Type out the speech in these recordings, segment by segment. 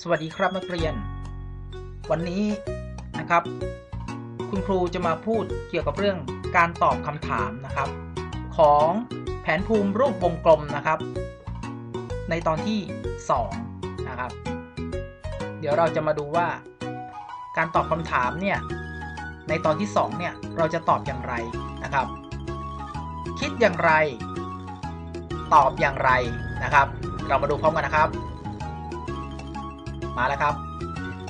สวัสดีครับนักเรียน วันนี้นะครับ คุณครูจะมาพูดเกี่ยวกับเรื่องการตอบคำถามนะครับ ของแผนภูมิรูปวงกลมนะครับ ในตอนที่ 2 นะครับ เดี๋ยวเราจะมาดูว่า การตอบคำถามเนี่ยในตอนที่ 2 เนี่ยเราจะตอบอย่างไรนะครับ คิดอย่างไร ตอบอย่างไรนะครับ เรามาดูพร้อมกันนะครับ มาแล้วครับ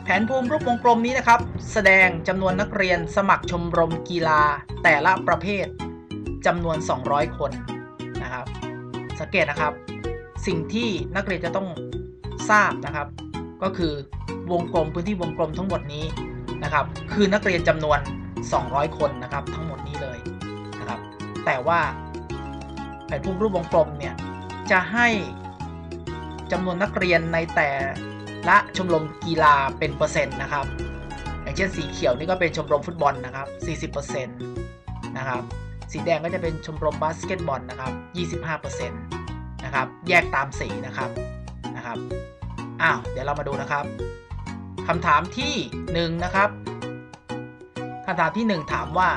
แผนภูมิรูปวงกลมนี้นะครับ แสดงจำนวนนักเรียนสมัครชมรมกีฬาแต่ละประเภทจำนวน 200 คนนะครับ สังเกตนะครับ สิ่งที่นักเรียนจะต้องทราบนะครับ ก็คือวงกลมพื้นที่วงกลมทั้งหมดนี้นะครับ คือนักเรียนจำนวน 200 คนนะครับ ทั้งหมดนี้เลยนะครับ แต่ว่าแผนภูมิรูปวงกลมเนี่ยจะให้จำนวนนักเรียนในแต่ ละชมรมกีฬาเป็นเปอร์เซ็นต์นะครับ อย่างเช่นสีเขียวนี่ก็เป็นชมรมฟุตบอลนะครับ 40%นะครับ สีแดงก็จะเป็นชมรมบาสเกตบอลนะครับ 25%นะครับ แยกตามสีนะครับ นะครับ อ้าว เดี๋ยวเรามาดูนะครับคำถามที่1นงนะครับคำถามที่ 1 ถามว่า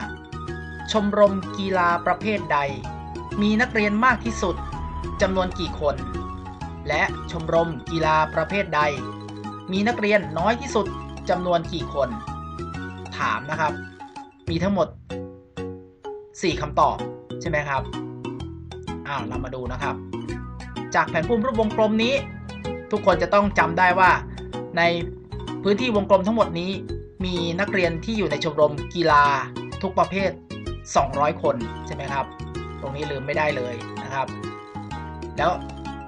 ชมรมกีฬาประเภทใด มีนักเรียนมากที่สุดจำนวนกี่คน และชมรมกีฬาประเภทใด มีนักเรียนน้อยที่สุดจำนวนกี่คน ถามนะครับ มีทั้งหมด 4คำตอบใช่ไหมครับอ้าวเรามาดูนะครับ จากแผนภูมิรูปวงกลมนี้ ทุกคนจะต้องจำได้ว่า ในพื้นที่วงกลมทั้งหมดนี้ มีนักเรียนที่อยู่ในชมรมกีฬาทุกประเภท 200 คนใช่ไหมครับ ตรงนี้ลืมไม่ได้เลยนะครับ แล้ว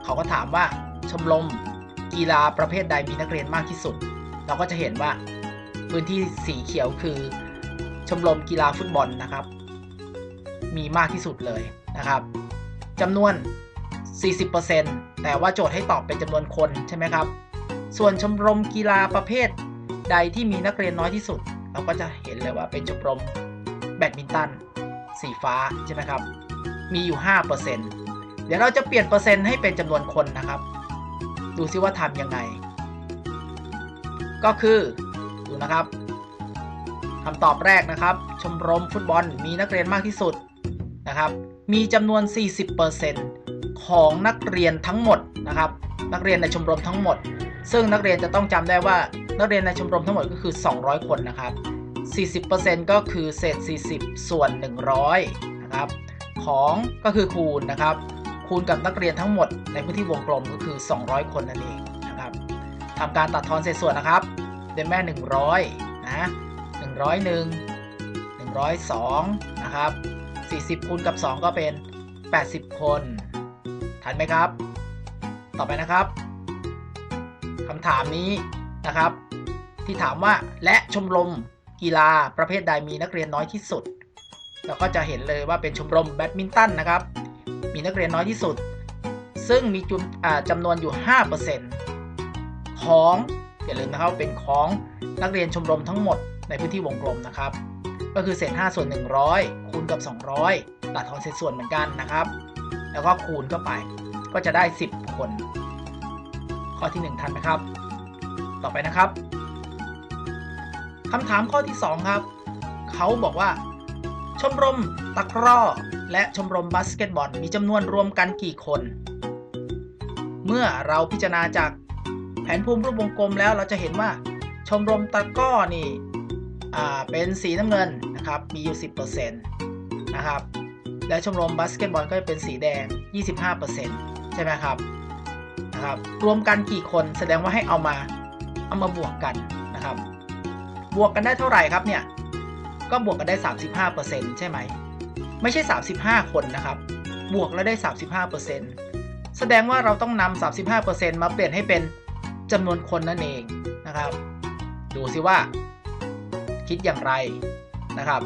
เขาก็ถามว่าชมรม กีฬาประเภทใดมีนักเรียนมากที่สุด เราก็จะเห็นว่าพื้นที่สีเขียวคือชมรมกีฬาฟุตบอลนะครับ มีมากที่สุดเลยนะครับจำนวน 40%แต่ว่าโจทย์ให้ตอบเป็นจำนวนคนใช่ไหมครับ ส่วนชมรมกีฬาประเภทใดที่มีนักเรียนน้อยที่สุด เราก็จะเห็นเลยว่าเป็นชมรมแบดมินตันสีฟ้าใช่ไหมครับ มีอยู่ 5%เดี๋ยวเราจะเปลี่ยนเปอร์เซ็นต์ให้เป็นจำนวนคนนะครับ ดูซิว่าทำยังไง ก็คือดูนะครับคำตอบแรกนะครับ ชมรมฟุตบอลมีนักเรียนมากที่สุดนะครับ มีจำนวน 40%ของนักเรียนทั้งหมดนะครับ นักเรียนในชมรมทั้งหมด ซึ่งนักเรียนจะต้องจำได้ว่านักเรียนในชมรมทั้งหมดก็คือ 200 คนนะครับ 40%ก็คือเศษ 40 ส่วน 100 นะครับ ของก็คือคูณนะครับ คูณกับนักเรียนทั้งหมดในพื้นที่วงกลมก็คือ 200 คนนั่นเองนะครับทำการตัดทอนเศษส่วนนะครับเดนแม่ 100นะ101 102นะครับ40คูณกับ 2 ก็เป็น 80 คน ทันไหมครับ ต่อไปนะครับคำถามนี้นะครับ ที่ถามว่าและชมรมกีฬาประเภทใดมีนักเรียนน้อยที่สุด เราก็จะเห็นเลยว่าเป็นชมรมแบดมินตันนะครับ มีนักเรียนน้อยที่สุด ซึ่งมีจุจำนวนอยู่ 5%ของ อย่าลืมนะครับเป็นของนักเรียนชมรมทั้งหมดในพื้นที่วงกลมนะครับ ก็คือเศษ 5 ส่วน 100 คูณกับ 200 ตัดทอนเศษส่วนเหมือนกันนะครับ แล้วก็คูณเข้าไป ก็จะได้ 10 คน ข้อที่ 1 ทันไหมครับ ต่อไปนะครับคำถามข้อที่ 2 ครับ เขาบอกว่า ชมรมตะกร้อ และชมรมบาสเกตบอลมีจำนวนรวมกันกี่คน เมื่อเราพิจารณาจากแผนภูมิรูปวงกลมแล้วเราจะเห็นว่าชมรมตะก้อนี่เป็นสีน้ำเงินนะครับมีอยู่ 10%นะครับและชมรมบาสเกตบอลก็จะเป็นสีแดง 25%ใช่ไหมครับนะครับ รวมกันกี่คนแสดงว่าให้เอามาเอามาบวกกันนะครับ บวกกันได้เท่าไหร่ครับเนี่ยก็บวกกันได้ 35%ใช่ไหม ไม่ใช่ 35 คนนะครับ บวกแล้วได้ 35%แสดงว่าเราต้องนำ35%มาเปลี่ยนให้เป็นจำนวนคนนั่นเองนะครับ ดูซิว่า คิดอย่างไรนะครับ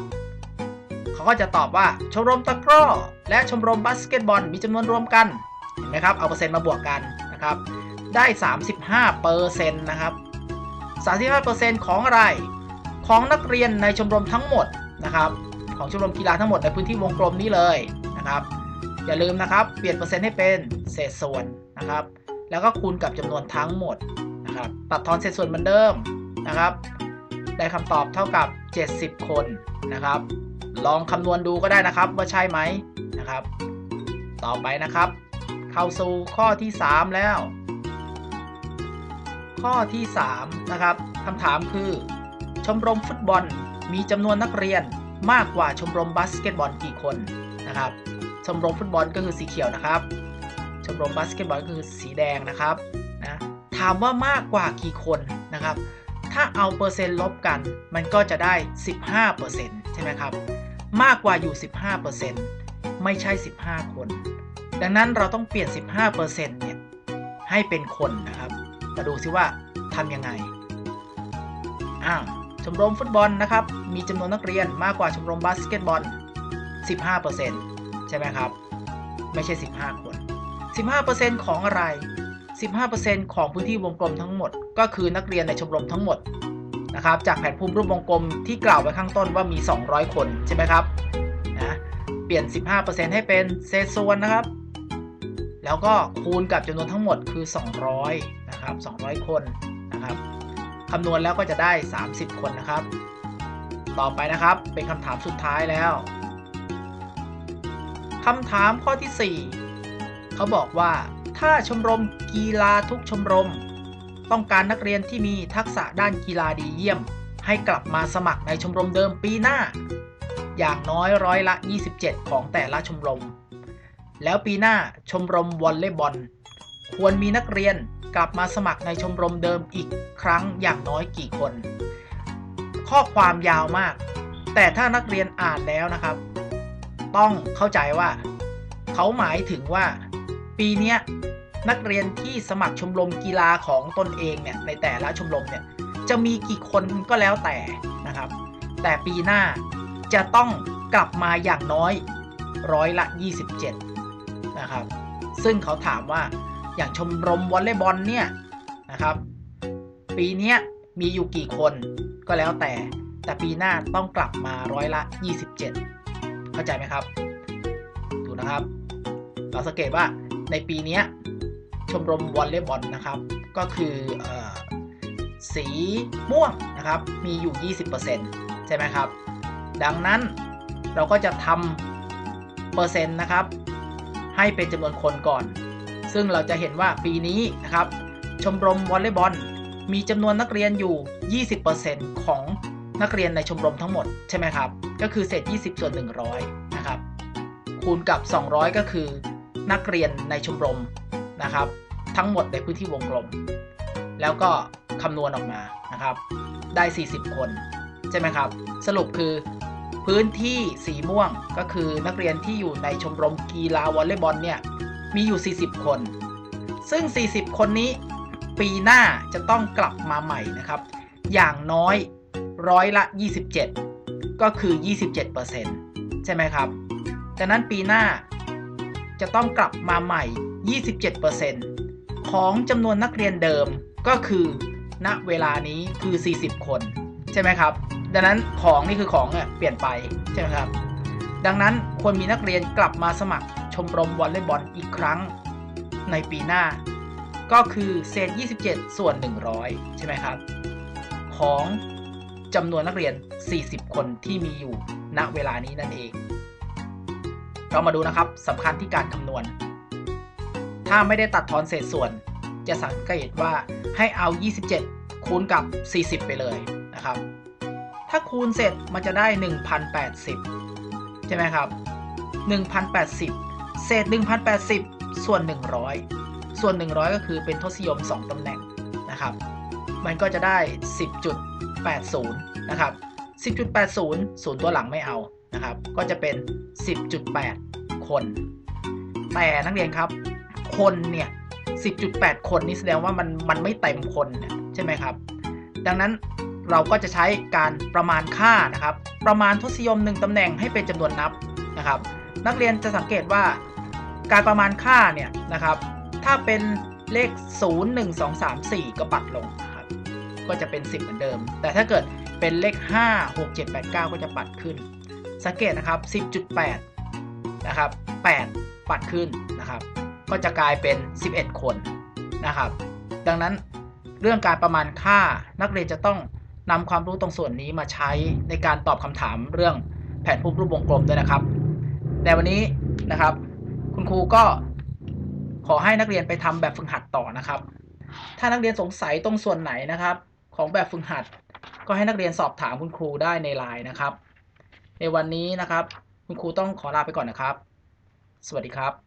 เขาก็จะตอบว่าชมรมตะกร้อและชมรมบาสเกตบอลมีจำนวนรวมกันเห็นไหมครับ เอาเปอร์เซ็นต์มาบวกกันนะครับ ได้ 35เปอร์เซ็นต์นะครับ 35%ของอะไร ของนักเรียนในชมรมทั้งหมดนะครับ ของชมรมกีฬาทั้งหมดในพื้นที่วงกลมนี้เลยนะครับ อย่าลืมนะครับ เปลี่ยนเปอร์เซ็นต์ให้เป็นเศษส่วนนะครับ แล้วก็คูณกับจำนวนทั้งหมดนะครับ ตัดทอนเศษส่วนเหมือนเดิมนะครับ ได้คำตอบเท่ากับ 70 คนนะครับ ลองคำนวณดูก็ได้นะครับว่าใช่ไหมนะครับ ต่อไปนะครับ เข้าสู่ข้อที่ 3 แล้ว ข้อที่3นะครับคำถามคือ ชมรมฟุตบอลมีจำนวนนักเรียน มากกว่าชมรมบาสเกตบอลกี่คนนะครับ ชมรมฟุตบอลก็คือสีเขียวนะครับ ชมรมบาสเกตบอลก็คือสีแดงนะครับนะถามว่ามากกว่ากี่คนนะครับ ถ้าเอาเปอร์เซ็นต์ลบกัน มันก็จะได้ 15%ใช่ไหมครับ มากกว่าอยู่ 15%ไม่ใช่ 15 คน ดังนั้นเราต้องเปลี่ยน 15%เนี่ยให้เป็นคนนะครับ มาดูซิว่าทำยังไง อ้าว ชมรมฟุตบอลนะครับ มีจำนวนนักเรียนมากกว่าชมรมบาสเกตบอล 15%ใช่ไหมครับ ไม่ใช่ 15 คน 15%ของอะไร 15%ของพื้นที่วงกลมทั้งหมด ก็คือนักเรียนในชมรมทั้งหมดนะครับ จากแผนภูมิรูปวงกลมที่กล่าวไว้ข้างต้นว่ามี 200 คนใช่ไหมครับนะเปลี่ยน 15%ให้เป็นเศษส่วนนะครับ แล้วก็คูณกับจำนวนทั้งหมดคือ 200 นะครับ 200 คนนะครับ คำนวณแล้วก็จะได้ 30 คนนะครับ ต่อไปนะครับเป็นคำถามสุดท้ายแล้วคำถามข้อที่ 4 เขาบอกว่า ถ้าชมรมกีฬาทุกชมรม ต้องการนักเรียนที่มีทักษะด้านกีฬาดีเยี่ยม ให้กลับมาสมัครในชมรมเดิมปีหน้า อย่างน้อยร้อยละ 27 ของแต่ละชมรม แล้วปีหน้าชมรมวอลเลย์บอล ควรมีนักเรียนกลับมาสมัครในชมรมเดิมอีกครั้งอย่างน้อยกี่คน ข้อความยาวมาก แต่ถ้านักเรียนอ่านแล้วนะครับ ต้องเข้าใจว่า เขาหมายถึงว่า ปีนี้นักเรียนที่สมัครชมรมกีฬาของตนเองเนี่ยในแต่ละชมรมเนี่ยจะมีกี่คนก็แล้วแต่นะครับ แต่ปีหน้าจะต้องกลับมาอย่างน้อยร้อยละ 27 นะครับ ซึ่งเขาถามว่า อย่างชมรมวอลเลย์บอลเนี่ยนะครับ ปีนี้มีอยู่กี่คนก็แล้วแต่ แต่ปีหน้าต้องกลับมาร้อยละ 27 เข้าใจไหมครับ ดูนะครับ เราสังเกตว่าในปีนี้ชมรมวอลเลย์บอลนะครับ ก็คือเออสีม่วงนะครับ มีอยู่ 20%ใช่ไหมครับ ดังนั้นเราก็จะทำเปอร์เซ็นต์นะครับ ให้เป็นจำนวนคนก่อน ซึ่งเราจะเห็นว่าปีนี้นะครับชมรมวอลเลย์บอลมีจำนวนนักเรียนอยู่ 20%ของนักเรียนในชมรมทั้งหมดใช่ไหมครับ ก็คือเศษ 20 ส่วน 100 นะครับ คูณกับ 200 ก็คือนักเรียนในชมรมนะครับ ทั้งหมดในพื้นที่วงกลม แล้วก็คำนวณออกมานะครับ ได้ 40 คน ใช่ไหมครับ สรุปคือพื้นที่สีม่วงก็คือนักเรียนที่อยู่ในชมรมกีฬาวอลเลย์บอลเนี่ย มีอยู่ 40 คน ซึ่ง 40 คนนี้ปีหน้าจะต้องกลับมาใหม่นะครับ อย่างน้อยร้อยละ 27 ก็คือ 27%ใช่ไหมครับดังนั้นปีหน้าจะต้องกลับมาใหม่ 27%ของจำนวนนักเรียนเดิมก็คือณเวลานี้คือ 40 คน ใช่ไหมครับ ดังนั้นของนี่คือของเนี่ยเปลี่ยนไปใช่ไหมครับ ดังนั้นควรมีนักเรียนกลับมาสมัคร ชมรมวอลเลย์บอลอีกครั้งในปีหน้า ก็คือเศษ 27 ส่วน 100 ใช่ไหมครับ ของจำนวนนักเรียน 40 คนที่มีอยู่ณเวลานี้นั่นเอง เรามาดูนะครับสำคัญที่การคำนวณ ถ้าไม่ได้ตัดทอนเศษส่วน จะสังเกตว่าให้เอา 27 คูณกับ 40 ไปเลยนะครับ ถ้าคูณเสร็จมันจะได้ 1,080 ใช่ไหมครับ 1,080 เศษ 1,080 ส่วน 100 ส่วน 100 ก็คือเป็นทศนิยม 2ตำแหน่งนะครับ มันก็จะได้ 10.80 นะครับ 10.80 ศูนย์ตัวหลังไม่เอานะครับ ก็จะเป็น 10.8 คน แต่นักเรียนครับ คนเนี่ย 10.8 คนนี่แสดงว่ามันมันไม่เต็มคนใช่ไหมครับ ดังนั้นเราก็จะใช้การประมาณค่านะครับ ประมาณทศนิยม 1ตำแหน่งให้เป็นจำนวนนับนะครับ นักเรียนจะสังเกตว่าการประมาณค่าเนี่ยนะครับ ถ้าเป็นเลข 0 1 2 3 4 ก็ปัดลงนะครับก็จะเป็น 10 เหมือนเดิม แต่ถ้าเกิดเป็นเลข 5 6 7 8 9 ก็จะปัดขึ้น สังเกตนะครับ 10.8 นะครับ 8 ปัดขึ้นนะครับ ก็จะกลายเป็น 11 คนนะครับ ดังนั้นเรื่องการประมาณค่านักเรียนจะต้องนำความรู้ตรงส่วนนี้มาใช้ในการตอบคำถามเรื่องแผนภูมิรูปวงกลมด้วยนะครับ แต่วันนี้นะครับ คุณครูก็ขอให้นักเรียนไปทำแบบฝึกหัดต่อนะครับ ถ้านักเรียนสงสัยตรงส่วนไหนนะครับ ของแบบฝึกหัด ก็ให้นักเรียนสอบถามคุณครูได้ในไลน์นะครับ ในวันนี้นะครับ คุณครูต้องขอลาไปก่อนนะครับ สวัสดีครับ